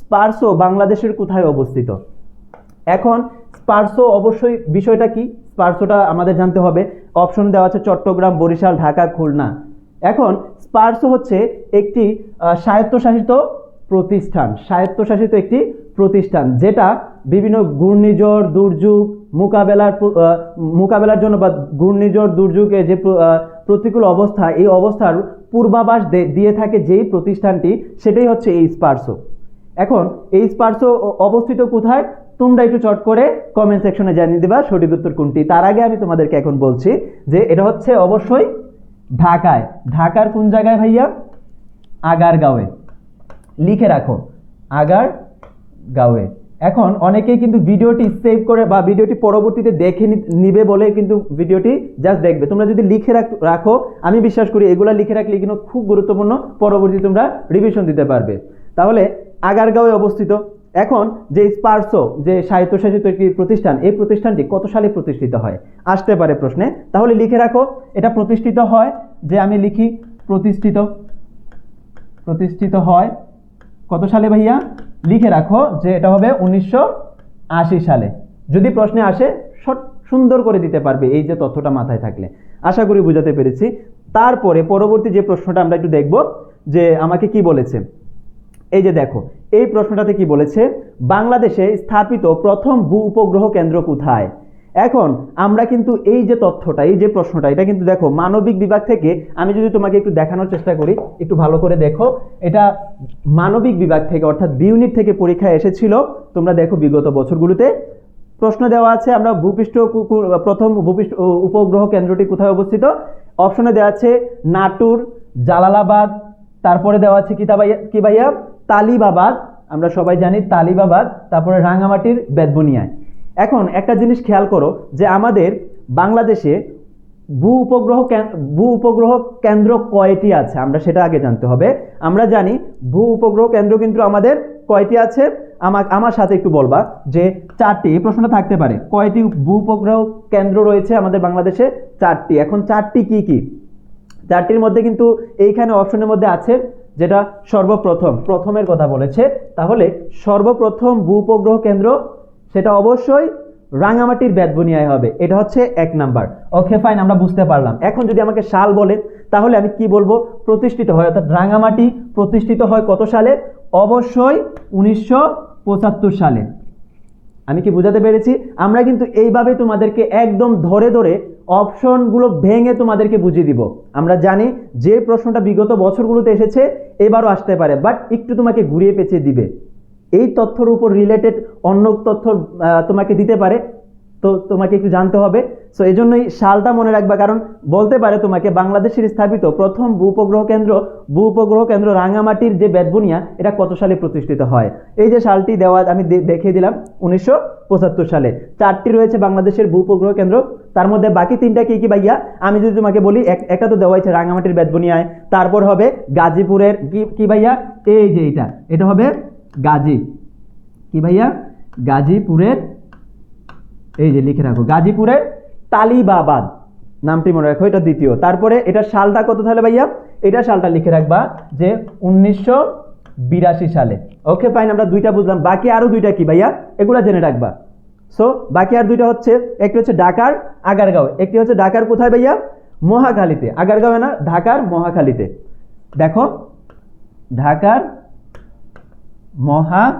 SPARRSO বাংলাদেশের কোথায় অবস্থিত? এখন স্পার্সো অবশ্যই বিষয়টা কি? স্পার্সোটা আমাদের জানতে হবে। অপশন দেওয়া আছে চট্টগ্রাম, বরিশাল, ঢাকা, খুলনা। এখন স্পার্সো হচ্ছে একটি স্বায়ত্তশাসিত প্রতিষ্ঠান। স্বায়ত্তশাসিত একটি প্রতিষ্ঠান যেটা বিভিন্ন ঘূর্ণিঝড়, দুর্যোগ, মোকাবেলার মোকাবেলার জন্য বা ঘূর্ণিঝড়, দুর্যোগে যে প্রতিকূল অবস্থা, এই অবস্থার পূর্বাভাস দিয়ে থাকে যেই প্রতিষ্ঠানটি, সেটাই হচ্ছে এই স্পার্সো। এখন এই স্পার্সো অ- অবস্থিত কোথায়? তোমরা একটু চট করে কমেন্ট সেকশনে জানিয়ে দিবা সঠিক উত্তর কোনটি। তার আগে আমি তোমাদেরকে এখন বলছি যে এটা হচ্ছে অবশ্যই ঢাকায়। ঢাকার কোন জায়গায় ভাইয়া? আগার আগারগাঁওয়ে। লিখে রাখো। আগার গাঁওয়ে এখন অনেকেই কিন্তু ভিডিওটি সেভ করে বা ভিডিওটি পরবর্তীতে দেখে নিবে বলে কিন্তু ভিডিওটি জাস্ট দেখবে। তোমরা যদি লিখে রাখো আমি বিশ্বাস করি এগুলা লিখে রাখলে কিন্তু খুব গুরুত্বপূর্ণ। পরবর্তী তোমরা রিভিশন দিতে পারবে। তাহলে আগারগাঁওয়ে অবস্থিত। এখন যে স্পার্সো, যে স্বায়ত্তশাসিত একটি প্রতিষ্ঠান, এই প্রতিষ্ঠানটি কত সালে প্রতিষ্ঠিত হয়? আসতে পারে প্রশ্নে। তাহলে লিখে রাখো, এটা প্রতিষ্ঠিত হয় যে আমি লিখি প্রতিষ্ঠিত। প্রতিষ্ঠিত হয় কত সালে ভাইয়া? লিখে রাখো যে এটা হবে উনিশশো আশি সালে। যদি প্রশ্নে আসে সুন্দর করে দিতে পারবে এই যে তথ্যটা মাথায় থাকলে। আশা করি বুঝাতে পেরেছি। তারপরে পরবর্তী যে প্রশ্নটা আমরা একটু দেখব, যে আমাকে কি বলেছে? এই যে দেখো, এই প্রশ্নটাতে কি বলেছে? বাংলাদেশে স্থাপিত প্রথম ভূ উপগ্রহ কেন্দ্র কোথায়? এখন আমরা কিন্তু এই যে তথ্যটা, এই যে প্রশ্নটা, এটা কিন্তু দেখো, মানবিক বিভাগ থেকে আমি যদি তোমাকে একটু দেখানোর চেষ্টা করি, একটু ভালো করে দেখো। এটা মানবিক বিভাগ থেকে, অর্থাৎ বি ইউনিট থেকে পরীক্ষায় এসেছিল, তোমরা দেখো বিগত বছরগুলোতে। প্রশ্ন দেওয়া আছে, আমরা ভূপৃষ্ঠ প্রথম ভূপৃষ্ঠ উপগ্রহ কেন্দ্রটি কোথায় অবস্থিত? অপশনে দেওয়া আছে নাটুর, জালালাবাদ, তারপরে দেওয়া আছে কি ভাইয়া? তালিবাবাদ, আমরা সবাই জানি তালিবাবাদ, তারপরে রাঙামাটির বেদবনিয়ায় এখন একটা জিনিস খেয়াল করো যে আমাদের বাংলাদেশে ভূ উপগ্রহ ভূ উপগ্রহ কেন্দ্র কয়টি আছে? আমরা সেটা আগে জানতে হবে। আমরা জানি ভূ উপগ্রহ কেন্দ্র কিন্তু আমাদের কয়টি আছে? আমার আমার সাথে একটু বলবা যে চারটি, এই প্রশ্নটা থাকতে পারে। কয়টি ভূ উপগ্রহ কেন্দ্র রয়েছে আমাদের বাংলাদেশে? চারটি। এখন চারটি কি কি? চারটির মধ্যে কিন্তু এইখানে অপশনের মধ্যে আছে যেটা সর্বপ্রথম, প্রথমের কথা বলেছে। তাহলে সর্বপ্রথম ভূ উপগ্রহ কেন্দ্র, সেটা অবশ্যই রাঙামাটির বেদবনিয়ায় হবে। এটা হচ্ছে এক নাম্বার। ওকে ফাইন আমরা বুঝতে পারলাম। এখন যদি আমাকে সাল বলে তাহলে আমি কি বলব? প্রতিষ্ঠিত হয়, অর্থাৎ রাঙামাটি প্রতিষ্ঠিত হয় কত সালে? অবশ্যই উনিশশো পঁচাত্তর সালে। আমি কি বোঝাতে পেরেছি? আমরা কিন্তু এইভাবে তোমাদেরকে একদম ধরে ধরে অপশনগুলো ভেঙে তোমাদেরকে বুঝিয়ে দিব। আমরা জানি যে প্রশ্নটা বিগত বছরগুলোতে এসেছে, এবারও আসতে পারে বাট একটু তোমাকে ঘুরিয়ে পেঁচিয়ে দিবে। এই তথ্যর উপর রিলেটেড অন্য তথ্য তোমাকে দিতে পারে। তো তোমাকে একটু জানতে হবে। সো এই জন্যই সালটা মনে রাখবা, কারণ বলতে পারে তোমাকে বাংলাদেশের স্থাপিত প্রথম ভূ উপগ্রহ কেন্দ্র, ভূ উপগ্রহ কেন্দ্র রাঙামাটির যে বেদবুনিয়া এটা কত সালে প্রতিষ্ঠিত হয়? এই যে সালটি দেওয়া, আমি দেখিয়ে দিলাম, উনিশশো পঁচাত্তর সালে। চারটি রয়েছে বাংলাদেশের ভূ উপগ্রহ কেন্দ্র, তার মধ্যে বাকি তিনটা কি কি ভাইয়া? আমি যদি তোমাকে বলি, এক- একটা তো দেওয়া হয়েছে রাঙামাটির বেদবুনিয়ায় তারপর হবে গাজীপুরের, কি কি ভাইয়া? এই যে এটা এটা হবে গাজী। কি ভাইয়া? গাজীপুরের এই যে লিখে রাখো, গাজীপুরের তালিবাবাদ, নামটি মনে রাখো, এটা দ্বিতীয়। তারপরে এটা সালটা কত তাহলে ভাইয়া? এটা সালটা লিখে রাখবা যে উনিশশো বিরাশি সালে। ওকে ফাইন আমরা দুইটা বুঝলাম। বাকি আরও দুইটা কি ভাইয়া? এগুলা জেনে রাখবা। সো বাকি আর দুইটা হচ্ছে, একটি হচ্ছে ঢাকার আগারগাঁও, একটি হচ্ছে ঢাকার কোথায় ভাইয়া? মহাখালীতে। আগারগাঁও না, ঢাকার মহাখালীতে। দেখো, ঢাকার মহা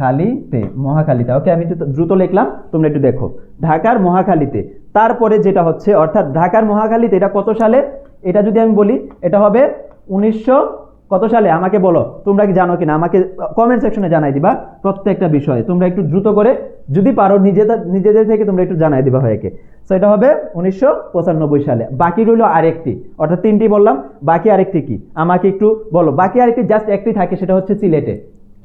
খালিতে মহাখালীতে ওকে আমি একটু দ্রুত লিখলাম, তোমরা একটু দেখো। ঢাকার মহাখালীতে তারপরে যেটা হচ্ছে, অর্থাৎ ঢাকার মহাখালীতে এটা কত সালে? এটা যদি আমি বলি, এটা হবে উনিশশো কত সালে? আমাকে বলো, তোমরা কি জানো কিনা? আমাকে কমেন্ট সেকশনে জানাই দিবা প্রত্যেকটা বিষয়ে। তোমরা একটু দ্রুত করে, যদি পারো নিজেদের নিজেদের থেকে তোমরা একটু জানাই দিবা হয়েকে সো এটা হবে উনিশশো পঁচানব্বই সালে। বাকি রইল আরেকটি। অর্থাৎ তিনটি বললাম, বাকি আরেকটি কি? আমাকে একটু বলো। বাকি আরেকটি জাস্ট একটি থাকে, সেটা হচ্ছে সিলেটে।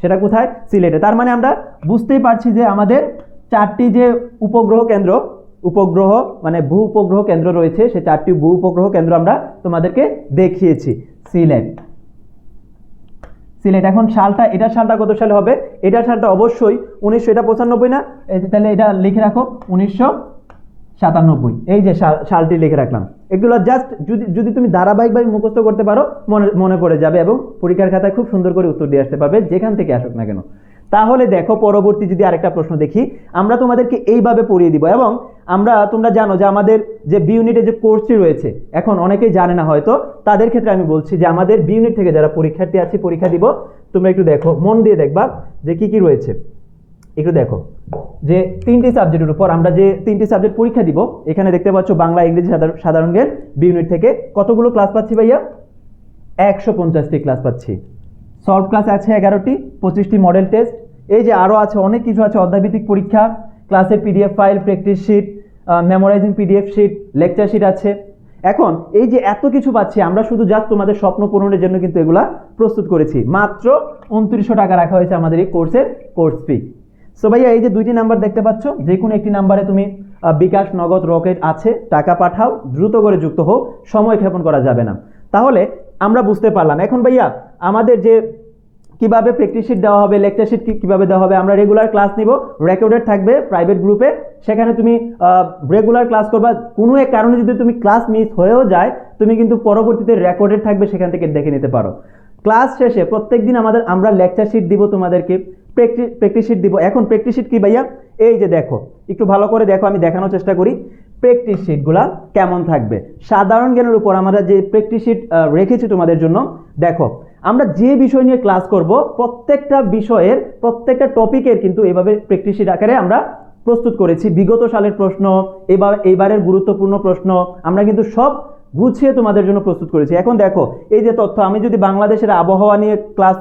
সেটা কোথায়? সিলেটে। তার মানে আমরা বুঝতেই পারছি যে আমাদের চারটি যে উপগ্রহ কেন্দ্র, উপগ্রহ মানে ভূ উপগ্রহ কেন্দ্র রয়েছে, সে চারটি ভূ উপগ্রহ কেন্দ্র আমরা তোমাদেরকে দেখিয়েছি সিলেট। সিলেট, এখন সালটা, এটার সালটা কত সালে হবে? এটার সালটা অবশ্যই উনিশশো এটা পঁচানব্বই না? তাহলে এটা লিখে রাখো, উনিশশো সাতানব্বই। এই যে সাল- সালটি লিখে রাখলাম। এগুলো জাস্ট যদি যদি তুমি ধারাবাহিকভাবে মুখস্থ করতে পারো, মনে মনে পড়ে যাবে এবং পরীক্ষার খাতায় খুব সুন্দর করে উত্তর দিয়ে আসতে পারবে, যেখান থেকে আসুক না কেন। তাহলে দেখো, পরবর্তী যদি আরেকটা প্রশ্ন দেখি, আমরা তোমাদেরকে এইভাবে পড়িয়ে দিব এবং আমরা, তোমরা জানো যে আমাদের যে বি ইউনিটে যে কোর্সটি রয়েছে, এখন অনেকেই জানে না হয়তো, তাদের ক্ষেত্রে আমি বলছি যে আমাদের বি ইউনিট থেকে যারা পরীক্ষার্থী আছে, পরীক্ষা দিব, তোমরা একটু দেখো, মন দিয়ে দেখবা যে কি কি রয়েছে। একটু দেখো, যে তিনটি সাবজেক্টের উপর আমরা যে তিনটি সাবজেক্ট পরীক্ষা দিব, এখানে দেখতে পাচ্ছ বাংলা, ইংরেজি, সাধারণ- জ্ঞান বি ইউনিট থেকে কতগুলো ক্লাস পাচ্ছি ভাইয়া? একশো পঞ্চাশটি ক্লাস পাচ্ছি। সলভ ক্লাস আছে এগারোটি, পঁচিশটি মডেল টেস্ট এই যে আরও আছে, অনেক কিছু আছে, অধ্যায়ভিত্তিক পরীক্ষা ক্লাসের PDF file practice sheet memorising PDF sheet lecture sheet আছে। এখন, এই যে এত কিছু পাচ্ছি, আমরা শুধু জাস্ট তোমাদের স্বপ্ন পূরণের জন্য কিন্তু এগুলা প্রস্তুত করেছি। মাত্র উনত্রিশশো টাকা রাখা হয়েছে আমাদের এই কোর্সের কোর্স ফি সো ভাইয়া, এই যে দুইটি নাম্বার দেখতে পাচ্ছ, যে কোনো একটি নাম্বারে তুমি বিকাশ, নগদ, রকেট আছে, টাকা পাঠাও, দ্রুত করে যুক্ত হও, সময় ক্ষেপণ করা যাবে না। তাহলে আমরা বুঝতে পারলাম। এখন ভাইয়া, আমাদের যে কীভাবে প্র্যাকটিস শিট দেওয়া হবে লেকচার শিট কীভাবে দেওয়া হবে, আমরা রেগুলার ক্লাস নিব রেকর্ডেড থাকবে প্রাইভেট গ্রুপে সেখানে তুমি রেগুলার ক্লাস করবা। কোনো এক কারণে যদি তুমি ক্লাস মিস হয়েও যায়, তুমি কিন্তু পরবর্তীতে রেকর্ডেড থাকবে, সেখান থেকে দেখে নিতে পারো। ক্লাস শেষে প্রত্যেকদিন আমাদের, আমরা লেকচার শিট দিব তোমাদেরকে। প্র্যাকটিস শিট দিব। এখন প্র্যাকটিস শিট কি ভাইয়া? এই যে দেখো, একটু ভালো করে দেখো, আমি দেখানোর চেষ্টা করি। প্র্যাকটিস শিটগুলা কেমন থাকবে? সাধারণ জ্ঞানের উপর আমরা যে প্র্যাকটিস শিট রেখেছি তোমাদের জন্য, দেখো, আমরা যে বিষয় নিয়ে ক্লাস করব, প্রত্যেকটা বিষয়ের, প্রত্যেকটা টপিকের কিন্তু এভাবে প্র্যাকটিস শিট আকারে আমরা প্রস্তুত করেছি। বিগত সালের প্রশ্ন, এবার এইবারের গুরুত্বপূর্ণ প্রশ্ন, আমরা কিন্তু সব গুছিয়ে তোমাদের জন্য প্রস্তুত করেছি। এখন দেখো, এই যে তথ্য, আমি যদি বাংলাদেশের আবহাওয়া নিয়ে ক্লাস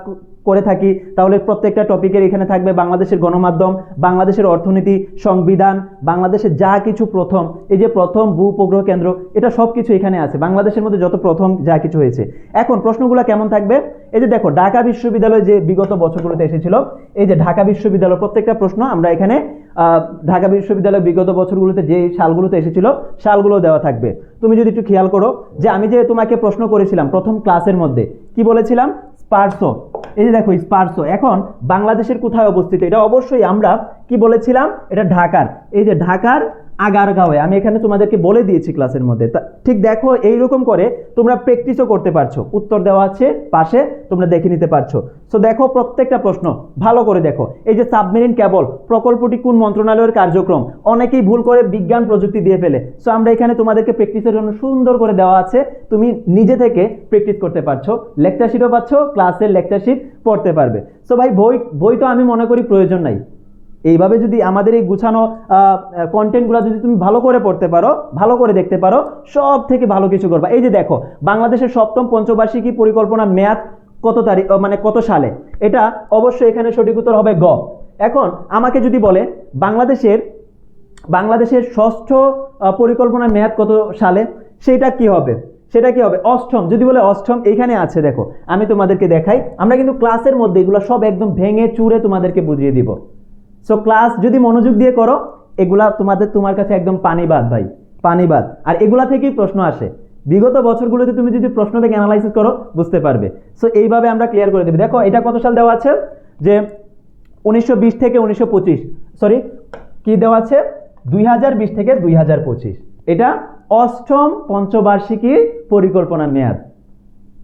করে থাকি, তাহলে প্রত্যেকটা টপিকের এখানে থাকবে বাংলাদেশের গণমাধ্যম, বাংলাদেশের অর্থনীতি, সংবিধান, বাংলাদেশের যা কিছু প্রথম, এই যে প্রথম ভূ উপগ্রহ কেন্দ্র, এটা সব কিছু এখানে আছে। বাংলাদেশের মধ্যে যত প্রথম যা কিছু হয়েছে। এখন প্রশ্নগুলো কেমন থাকবে? এই যে দেখো, ঢাকা বিশ্ববিদ্যালয় যে বিগত বছরগুলোতে এসেছিল, এই যে ঢাকা বিশ্ববিদ্যালয় প্রত্যেকটা প্রশ্ন আমরা এখানে ঢাকা বিশ্ববিদ্যালয় বিগত বছরগুলোতে যে সালগুলোতে এসেছিল, সালগুলো দেওয়া থাকবে। তুমি যদি একটু খেয়াল করো, যে আমি যে তোমাকে প্রশ্ন করেছিলাম প্রথম ক্লাসের মধ্যে কি বলেছিলাম? স্পার্শ এই যে দেখো স্পার্শ এখন বাংলাদেশের কোথায় অবস্থিত? এটা অবশ্যই আমরা কি বলেছিলাম? এটা ঢাকার। এই যে ঢাকার আগারগাঁওয়ে। আমি এখানে তোমাদেরকে বলে দিয়েছি ক্লাসের মধ্যে। ঠিক দেখো, এইরকম করে তোমরা প্র্যাকটিসও করতে পারছ। উত্তর দেওয়া আছে, পাশে তোমরা দেখে নিতে পারছ। সো দেখো, প্রত্যেকটা প্রশ্ন ভালো করে দেখো। এই যে সাবমেরিন কেবল প্রকল্পটি কোন মন্ত্রণালয়ের কার্যক্রম? অনেকেই ভুল করে বিজ্ঞান প্রযুক্তি দিয়ে ফেলে। সো আমরা এখানে তোমাদেরকে প্র্যাকটিসের জন্য সুন্দর করে দেওয়া আছে। তুমি নিজে থেকে প্র্যাকটিস করতে পারছ। লেকচার শিটও পাচ্ছ ক্লাসের লেকচার শিট পড়তে পারবে। সো ভাই, বই বই তো আমি মনে করি প্রয়োজন নাই। এইভাবে যদি আমাদের এই গুছানো কন্টেন্টগুলো যদি তুমি ভালো করে পড়তে পারো, ভালো করে দেখতে পারো সব থেকে ভালো কিছু করবা। এই যে দেখো, বাংলাদেশের সপ্তম পঞ্চবার্ষিকী পরিকল্পনা মেয়াদ কত তারিখ মানে কত সালে? এটা অবশ্যই এখানে সঠিক উত্তর হবে গ। এখন আমাকে যদি বলে, বাংলাদেশের বাংলাদেশের ষষ্ঠ পরিকল্পনা মেয়াদ কত সালে? সেটা কি হবে? সেটা কি হবে? অষ্টম। যদি বলে অষ্টম, এইখানে আছে দেখো, আমি তোমাদেরকে দেখাই। আমরা কিন্তু ক্লাসের মধ্যে এগুলো সব একদম ভেঙে চুরে তোমাদেরকে বুঝিয়ে দিব। সো ক্লাস যদি মনোযোগ দিয়ে করো, এগুলা তোমাদের, তোমার কাছে একদম পানিবাদ ভাই, পানিবাদ। আর এগুলা থেকেই প্রশ্ন আসে। বিগত বছরগুলোতে তুমি যদি প্রশ্ন থেকে অ্যানালাইসিস করো, বুঝতে পারবে। সো এইভাবে আমরা ক্লিয়ার করে দেবো। দেখো, এটা কত সাল দেওয়া আছে? যে উনিশশো বিশ থেকে উনিশশো পঁচিশ। সরি কি দেওয়া আছে? দুই হাজার বিশ থেকে দুই হাজার পঁচিশ। এটা অষ্টম পঞ্চবার্ষিকী পরিকল্পনা মেয়াদ।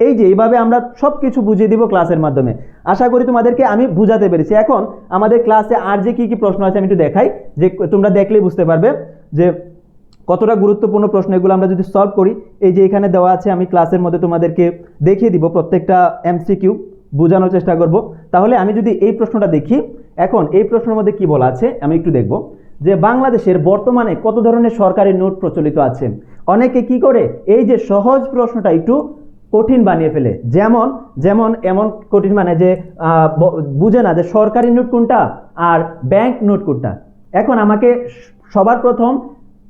এই যে এইভাবে আমরা সব কিছু বুঝিয়ে দিব ক্লাসের মাধ্যমে। আশা করি তোমাদেরকে আমি বুঝাতে পেরেছি। এখন আমাদের ক্লাসে আর যে কি কি প্রশ্ন আছে আমি একটু দেখাই। যে তোমরা দেখলেই বুঝতে পারবে যে কতটা গুরুত্বপূর্ণ প্রশ্ন এগুলো আমরা যদি সলভ করি, এই যে এখানে দেওয়া আছে, আমি ক্লাসের মধ্যে তোমাদেরকে দেখিয়ে দিব প্রত্যেকটা এমসিকিউ বোঝানোর চেষ্টা করব। তাহলে আমি যদি এই প্রশ্নটা দেখি, এখন এই প্রশ্নের মধ্যে কি বলা আছে, আমি একটু দেখব। যে বাংলাদেশের বর্তমানে কত ধরনের সরকারি নোট প্রচলিত আছে? অনেকে কি করে, এই যে সহজ প্রশ্নটা একটু কঠিন বানিয়ে ফেলে। যেমন যেমন এমন কঠিন মানে যে বুঝে না যে সরকারি নোট কোনটা আর ব্যাংক নোট কোনটা। এখন আমাকে সবার প্রথম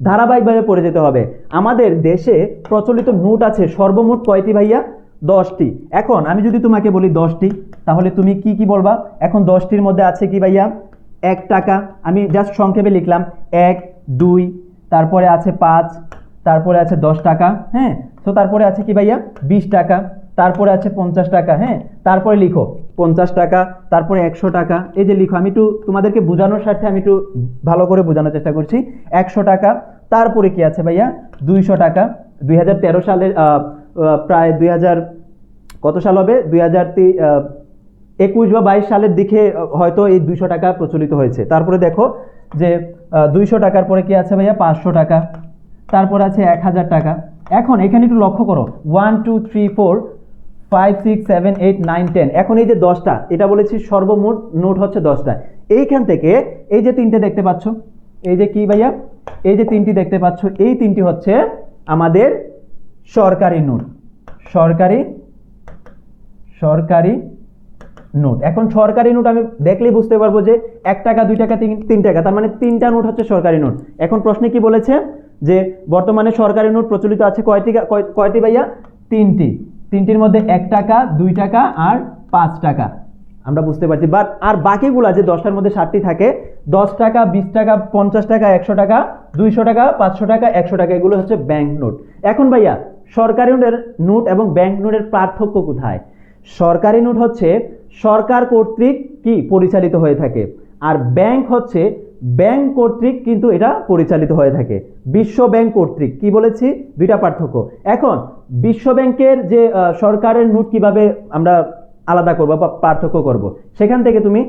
ধারাবাহিকভাবে পড়ে যেতে হবে। আমাদের দেশে প্রচলিত নোট আছে সর্বমোট কয়টি ভাইয়া? দশটি। এখন আমি যদি তোমাকে বলি দশটি, তাহলে তুমি কি কি বলবা? এখন দশটির মধ্যে আছে কি ভাইয়া? এক টাকা। আমি জাস্ট সংক্ষেপে লিখলাম। এক, দুই, তারপরে আছে পাঁচ, তারপরে আছে দশ টাকা। হ্যাঁ? তো তারপরে আছে কি ভাইয়া? বিশ টাকা। তারপরে আছে পঞ্চাশ টাকা হ্যাঁ? তারপরে লিখো। পঞ্চাশ টাকা তারপরে একশো টাকা। এই যে লিখো আমি একটু তোমাদেরকে বোঝানোর স্বার্থে আমি একটু ভালো করে বোঝানোর চেষ্টা করছি। একশো টাকা তারপরে কি আছে ভাইয়া? দুইশো টাকা। দুই সালের আহ, আহ, প্রায় দুই হাজার কত সাল হবে? দুই হাজার একুশ বা বাইশ সালের দিকে হয়তো এই দুইশো টাকা প্রচলিত হয়েছে। তারপরে দেখো যে দুইশো টাকার পরে কি আছে ভাইয়া? পাঁচশো টাকা। তারপর আছে এক হাজার টাকা। এখন এখানে একটু লক্ষ্য করো। One two three four five six seven eight nine ten এখন এই যে দশটা, এটা বলেছি সর্বমোট নোট হচ্ছে দশটা। এইখান থেকে এই যে তিনটে দেখতে পাচ্ছ, এই যে কি ভাইয়া? এই যে তিনটি দেখতে পাচ্ছ, এই তিনটি হচ্ছে আমাদের সরকারি নোট। সরকারি সরকারি নোট। এখন সরকারি নোট আমি দেখলেই বুঝতে পারব যে এক টাকা, দুই টাকা তিন টাকা, তার মানে তিনটা নোট হচ্ছে সরকারি নোট। এখন প্রশ্নে কি বলেছে? যে বর্তমানে সরকারি নোট প্রচলিত আছে কয়টি কয়টি ভাইয়া? তিনটি। তিনটির মধ্যে এক টাকা, দুই টাকা আর পাঁচ টাকা। আমরা বুঝতে পারছি। বাট আর বাকিগুলা যে দশটার মধ্যে ষাটটি থাকে, দশ টাকা, বিশ টাকা, পঞ্চাশ টাকা, একশো টাকা, দুইশো টাকা, পাঁচশো টাকা, একশো টাকা, এগুলো হচ্ছে ব্যাংক নোট। এখন ভাইয়া, সরকারি নোটের নোট এবং ব্যাংক নোটের পার্থক্য কোথায়? সরকারি নোট হচ্ছে সরকার কর্তৃক কি পরিচালিত হয়ে থাকে? আর ব্যাংক হচ্ছে ব্যাংক কর্তৃক কিন্তু এটা পরিচালিত হয়ে থাকে। বিশ্ব ব্যাংক কর্তৃক। কি বলেছি? দুইটা পার্থক্য। এখন, বিশ্ব ব্যাংকের যে সরকারের নোট কীভাবে আমরা আলাদা করব বা পার্থক্য করব? সেখান থেকে তুমি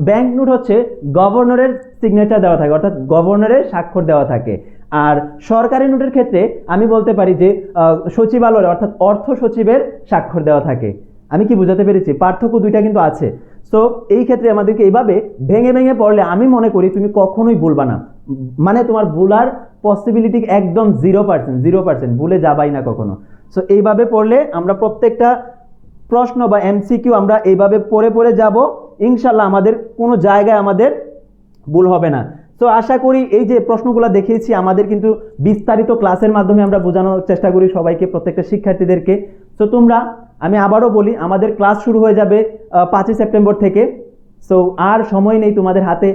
ব্যাংক নোট হচ্ছে গভর্নরের সিগনেচার দেওয়া থাকে, অর্থাৎ গভর্নরের স্বাক্ষর দেওয়া থাকে। আর সরকারি নোটের ক্ষেত্রে আমি বলতে পারি যে সচিবালয় অর্থাৎ অর্থ সচিবের স্বাক্ষর দেওয়া থাকে। আমি কি বুঝাতে পেরেছি? পার্থক্য দুইটা কিন্তু আছে। সো এই ক্ষেত্রে আমাদেরকে এইভাবে ভেঙে ভেঙে পড়লে আমি মনে করি তুমি কখনোই ভুলবা না। মানে তোমার ভুলার পসিবিলিটি একদম জিরো পার্সেন্ট জিরো পার্সেন্ট ভুলে যাবাই না কখনো। সো এইভাবে পড়লে আমরা প্রত্যেকটা প্রশ্ন বা এমসিকিউ আমরা এইভাবে পড়ে পড়ে যাব ইনশাল্লাহ আমাদের কোনো জায়গায় আমাদের ভুল হবে না। তো আশা করি এই যে প্রশ্নগুলো দেখিয়েছি, আমাদের কিন্তু বিস্তারিত ক্লাসের মাধ্যমে আমরা বোঝানোর চেষ্টা করি সবাইকে, প্রত্যেকটা শিক্ষার্থীদেরকে। তো তোমরা আমি আবারও বলি, আমাদের ক্লাস শুরু হয়ে যাবে পাঁচই সেপ্টেম্বর থেকে। সো আর সময় নেই তোমাদের হাতে।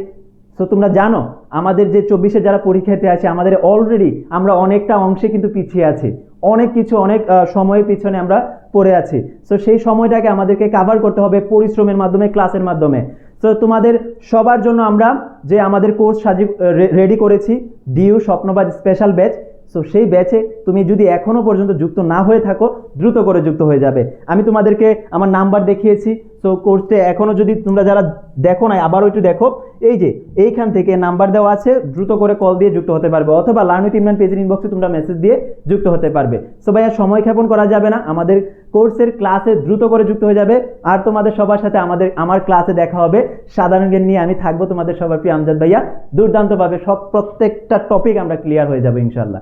সো তোমরা জানো, আমাদের যে চব্বিশে যারা পরীক্ষাতে আছে, আমাদের অলরেডি আমরা অনেকটা অংশে কিন্তু পিছিয়ে আছি। অনেক কিছু, অনেক সময়ের পিছনে আমরা পড়ে আছি। সো সেই সময়টাকে আমাদেরকে কাভার করতে হবে পরিশ্রমের মাধ্যমে ক্লাসের মাধ্যমে। সো তোমাদের সবার জন্য আমরা যে আমাদের কোর্স সাজি রেডি করেছি ডিউ স্বপ্নবাজ স্পেশাল ব্যাচ সো সেই ব্যাচে তুমি যদি এখনও পর্যন্ত যুক্ত না হয়ে থাকো, দ্রুত করে যুক্ত হয়ে যাবে। আমি তোমাদেরকে আমার নাম্বার দেখিয়েছি। সো কোর্সে এখনও যদি তোমরা যারা দেখো না আবারও একটু দেখো। এই যে, এইখান থেকে নাম্বার দেওয়া আছে, দ্রুত করে কল দিয়ে যুক্ত হতে পারবে। অথবা লার্ন উইথ ইমরান পেজের ইনবক্সে তোমরা মেসেজ দিয়ে যুক্ত হতে পারবে। সো ভাইয়া, সময় ক্ষেপণ করা যাবে না। আমাদের কোর্সের ক্লাসে দ্রুত করে যুক্ত হয়ে যাবে। আর তোমাদের সবার সাথে আমাদের, আমার ক্লাসে দেখা হবে। সাধারণ জ্ঞান নিয়ে আমি থাকব তোমাদের সবার প্রিয় আমজাদ ভাইয়া। দুর্দান্তভাবে সব প্রত্যেকটা টপিক আমরা ক্লিয়ার হয়ে যাব ইনশাল্লাহ